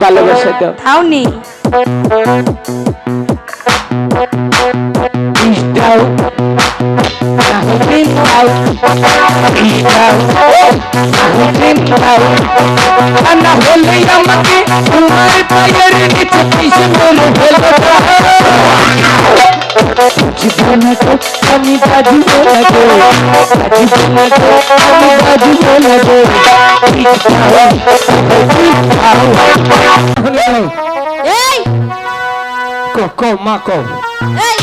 ভালোবাসা দাও। খাওনি Please দাও। না হলে আমাকে তোমার পায়ের নিচে বলে আমি বাজিব না গো বাজিব না গো আমি বাজিব না গো এই! কো কো মা কো। এই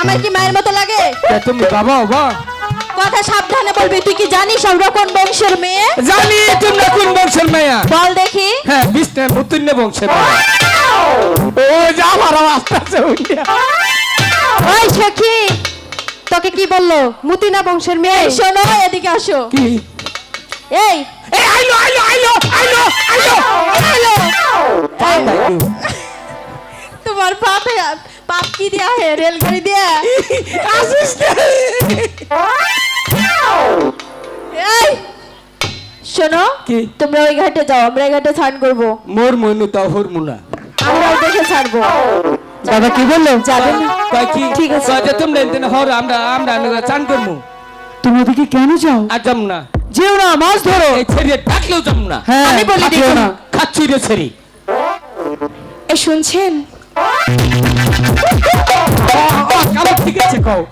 আমার কি মায়ের মতো লাগে? তুমি বাবা বাবা। কথা সাবধানে বলবি তুই কি জানিস আমরা কোন বংশের মেয়ে? জানি তোমরা কোন বংশের মেয়া? বল দেখি। হ্যাঁ বিষ্ণু মুতুন্য বংশের ও যা আমার আস্তে আস্তে ওই সখী তোকে কি বলল? মুতিনা বংশের মেয়ে। শোনো এদিকে আসো। কি? এই। এই আইলো আইলো আইলো আইলো আইলো আইলো। তোমার পাপে পাপ কি দিয়া হে রেলগাড়ি দিয়া? আসিস। এই শোনো কি? তোমরা ওই ঘাটে যাও আমরা এই ঘাটে স্নান করব। মোর মনু তাও হরমুনা আমরাও দেখে ছাড়বো দাদা কি বলল? যাবেন। কয় কি? ঠিক আছে। যে তোমরা এদিন হর আমরা আমরা চান করমু। তুমি ওদিকে কেন যাও? আর যাম না। যেও না মাছ ধরো। এই ছেড়ে ডাকলেও যাম না। হ্যাঁ আমি বলি না। খাচ্ছি রে ছেড়ি। এ শুনছেন? কাপড় ঠিক আছে কও।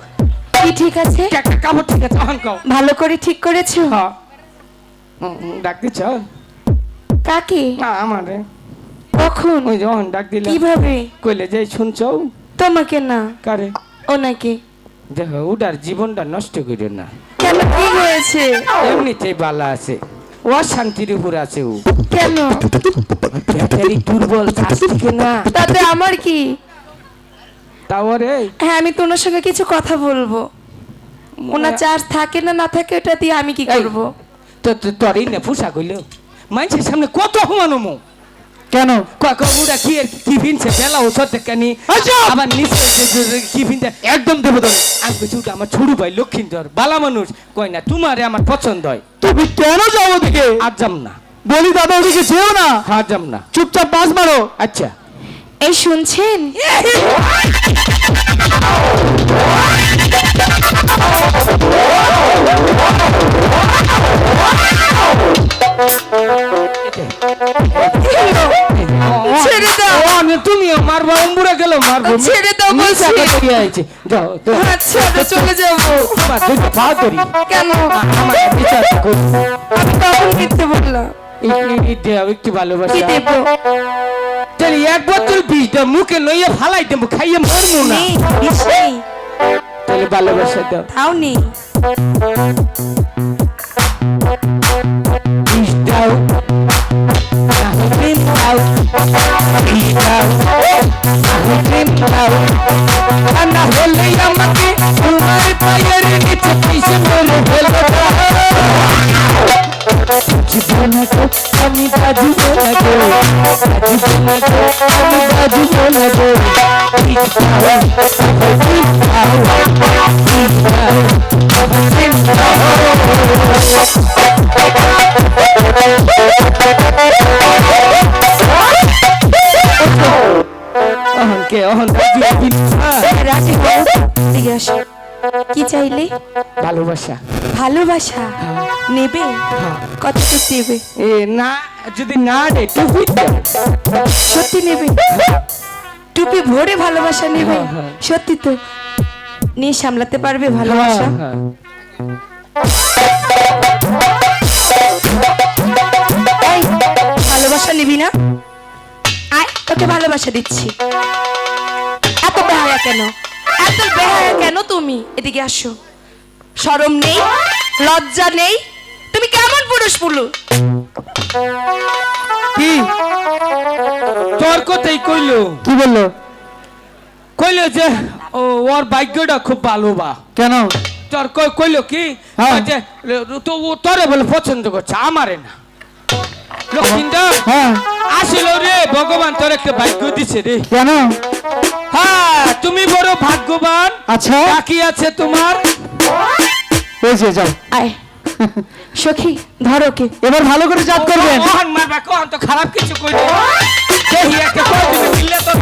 কি ঠিক আছে? কাপড় ঠিক আছে অহন কও। ভালো করে ঠিক করেছ? হ্যাঁ হুম, হুম, ডাক দিছ কাকে? না আমারে। কখন? ওই যখন ডাক দিলে। কীভাবে? কইলে যে শুনছো? তোমাকে না। কারে? ওনাকে। দেখো উডার জীবনটা নষ্ট করিও না। কেন? কি হয়েছে? এমনিতেই বালা আছে। ও শান্তির উপর আছে ও। কেন? ব্যাটারি দুর্বল আসছে না। তাতে আমার কি? তাওরে হ্যাঁ আমি তো ওনার সঙ্গে কিছু কথা বলব। ওনার চার্জ থাকে না না থাকে ওটা দিয়ে আমি কি করব? তো তোরই না ফুসা কইলো মানুষের সামনে কত হুমানো মো কেন? কাকা উড়া কি কি ফিনছে বেলা ওষুধ দেখানি আবার নিচে কি একদম দেবো তো আমি ওটা আমার ছোট ভাই লক্ষ্মীন্দর বালা মানুষ। কই না তোমারে আমার পছন্দ হয়। তুমি কেন যাও ওদিকে? আর যাম না। বলি দাদা ওদিকে যেও না। হ্যাঁ যাম না। চুপচাপ মাছ মারো। আচ্ছা। এই শুনছেন? দাও। ও, আমি- তুমিও মারবো উম্বুরা গেল মারবো। ছেড়ে দাও বলছি। করে দিয়ে যাও আচ্ছা আমি চলে যাব তোমার দুইটা পা ধরি। কেন? আমার বিচার করো আমি কখন মিথ্যে বললাম। এই- দেও, একটু ভালোবাসা? কি দেব? তাহলে এক বোতল বিষটা মুখে নইয়ে ফালাই দেবো খাইয়ে মরমু না। নেই নেই তাহলে ভালোবাসা দাও। তাও নেই। বাজিব না গো আমি বাজিব না গো বিষ দাও বিষ দাও বিষ দাও বিষ দাও অহন কে কি চাইলে? ভালোবাসা। ভালোবাসা? নেবে? কতটুকু দেবে এ না যদি না রে টুপি। সত্যি নেবে? টুপি ভরে ভালোবাসা নেবে? হ্যাঁ, হ্যাঁ। সত্যি তো। নিয়ে সামলাতে পারবে ভালোবাসা? হ্যাঁ, ভালোবাসা নিবি না? আয় তোকে ভালোবাসা দিচ্ছি। এত বেহায়া কেন? কেন তুমি? এদিকে আসো। শরম নেই লজ্জা নেই। তুমি কেমন পুরুষ পুলু? কি? তোর কথাই কইলো। কি বলল? কইলো যে ও ওর ভাগ্যটা খুব ভালো বা। কেন? তোর কই- কইলো কি? হ্যাঁ। যে তো ও তোরে বলে পছন্দ করছে আমারে না। লক্ষ্মীন্দর হ্যাঁ। আসিল রে ভগবান তোর একটা ভাগ্য দিছে রে। কেন? হ্যাঁ তুমি বড় ভাগ্যবান। আচ্ছা। বাকি আছে তোমার। ওই যে যাও। আয়। সখী ধরো কে এবার ভালো করে জাত করবেন। মহান মারবা কোন তো খারাপ কিছু কইলে। দেহি একটা করে দিলে মিললে তো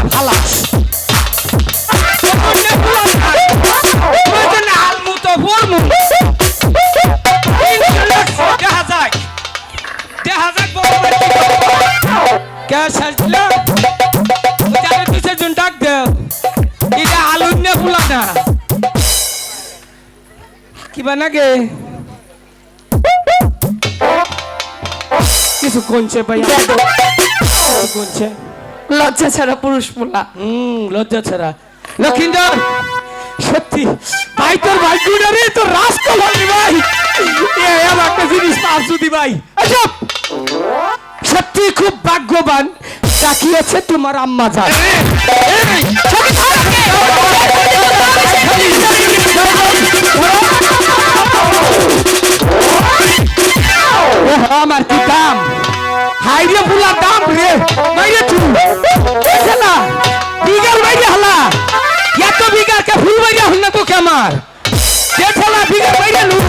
নাগে কিছু কোনছে ভাই কোনছে লজ্জা ছাড়া পুরুষ পোলা হুম লজ্জা ছাড়া লক্ষিন্দর সত্যি ভাই তোর ভাগ্যটা রে তোর রাজকল হলি ভাই এ একটা জিনিস পাস যদি ভাই এসব সত্যি খুব ভাগ্যবান তাকিয়েছে তোমার আম্মা জান এই, হাইরে ফুলার দাম রে মাইরে তুই না বিঘার বাইরে হলা এত বিঘার কে ফুল বাইরে হল না তোকে আমার দেখলা বিঘার বাইরে লু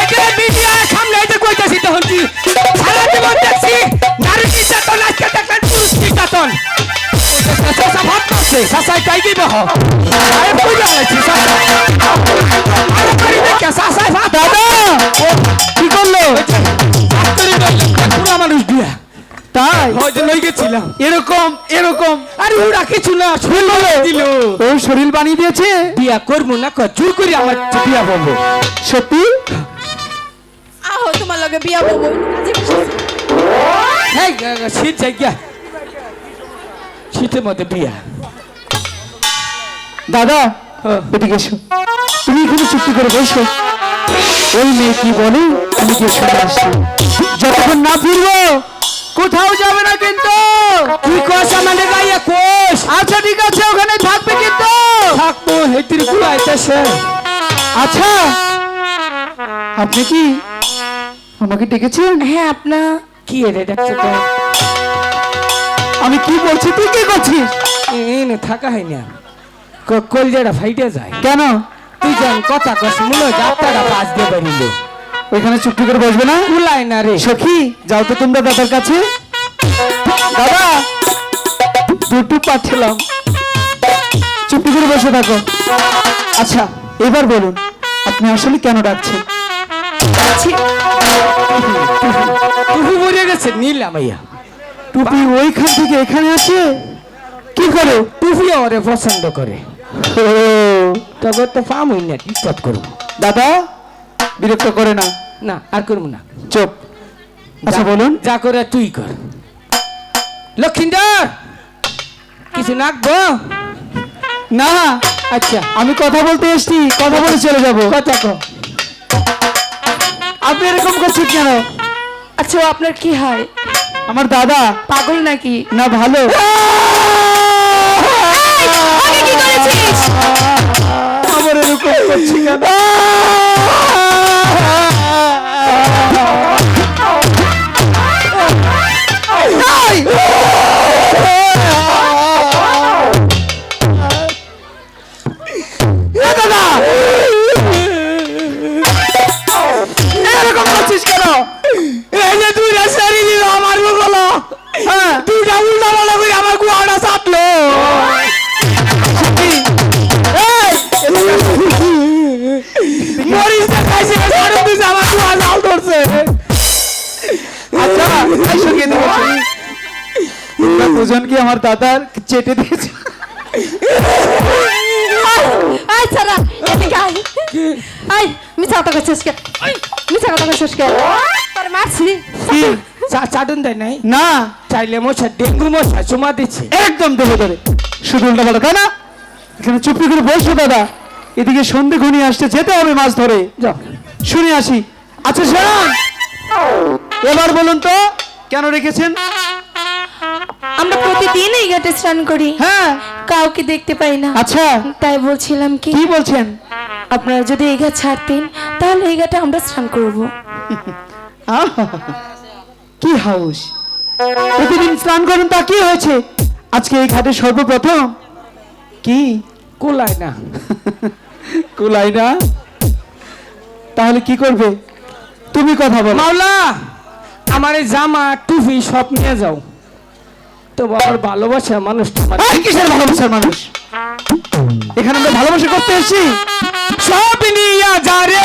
এখানে মিডিয়া সামনে এসে কইতাছি তখন কি সারা জীবন দেখছি নারী নির্যাতন আজকে দেখলেন পুরুষ নির্যাতন চাষা ভাত করছে চাষাই তাই দিব আরে বুঝা গেছি চাষা লই গেছিলাম। এরকম এরকম। আরে ওরা কিছু না শুনলো দিল। ও শরীর বানিয়ে দিয়েছে? বিয়া করব না কর জোর করে আমার বিয়া বলব সত্যি? আহো তোমার লগে বিয়া বলব হ্যাঁ শীত যাই গিয়া শীতের মধ্যে বিয়া। দাদা হ্যাঁ। এদিকে এসো। তুমি এখানে চুক্তি করে বসো। ওই মেয়ে কি বলে? আমি গিয়ে শুনে আসছি। যতক্ষণ না ফিরবো কোথাও যাবে না কিন্তু। তুই কস আমাদের গাইয়া কোষ। আচ্ছা ঠিক আছে ওখানে থাকবে কিন্তু। থাকব হেতিরগুলো আইতেছে। আচ্ছা আপনি কি আমাকে ডেকেছেন? হ্যাঁ আপনার কি রে দেখছ তো। আমি কি বলছি তুই কি করছিস? এনে থাকা হয় না। কলজাটা ফাইটে যায়। কেন? তুই জান কথা কস হয় যাত্রাটা পাঁচ দিয়ে পারিল ওইখানে চুক্তি করে বসবে না? কুলাই না রে সখী যাও তো তোমরা দাদার কাছে। দাদা দুটো পাচ্ছিলাম চুপটি করে বসে থাকো। আচ্ছা এবার বলুন আপনি আসলে কেন ডাকছেন? টুপি মরে গেছে নিলাম। আইয়া টুপি ওইখান থেকে এখানে আসে? কি করে? টুপি ওরে পছন্দ করে। ও। তবে তো পামই না টিকটক করব? দাদা বিরক্ত করে না। না আর করব না। চুপ। আচ্ছা বলুন। যা করে তুই কর। লক্ষিন্দর! কিছু নাকবো? না আচ্ছা। আমি কথা বলতে এসছি কথা বলে চলে যাব। কথা কো। আপনি এরকম করছেন কেন? আচ্ছা ও আপনার কি হয়? আমার দাদা। পাগল নাকি? না ভালো। আমার এরকম করছি কেন? তোমরা দুজন কি আমার দাদার চেটে দিয়েছে। আয় ছাড়া এদিকে আয়। আয় মিছা কথা করছিস কে? মিছা কথা করছিস কে? তোর মারছি কি? চা দেয় নাই না। চাইলে মশা ডেঙ্গু মশা চুমা দিচ্ছে একদম দেবে ধরে। শুধু উল্টা পাল্টা। না এখানে চুপি করে বসো দাদা। এদিকে সন্ধে ঘনিয়ে আসছে যেতে হবে মাছ ধরে। যাও শুনে আসি। আচ্ছা শোন। এবার বলুন তো কেন রেখেছেন? আমরা প্রতিদিন এই ঘাটে স্নান করি। হ্যাঁ। কাউকে দেখতে পাই না। আচ্ছা। তাই বলছিলাম কি কি বলছেন? আপনারা যদি এই ঘাট ছাড়তেন তাহলে এই ঘাটে আমরা স্নান করব। কি হাউস? প্রতিদিন স্নান করেন তা কি হয়েছে? আজকে এই ঘাটে সর্বপ্রথম? কি? কোলায় না কুলাই না তাহলে কি করবে? তুমি কথা বলো। মাওলা আমার এই জামা টুপি সব নিয়ে যাও। তো বাবার ভালোবাসার মানুষ কিসের ভালোবাসার মানুষ? এখানে আমরা ভালোবাসা করতে এসেছি। সব নিয়ে যা রে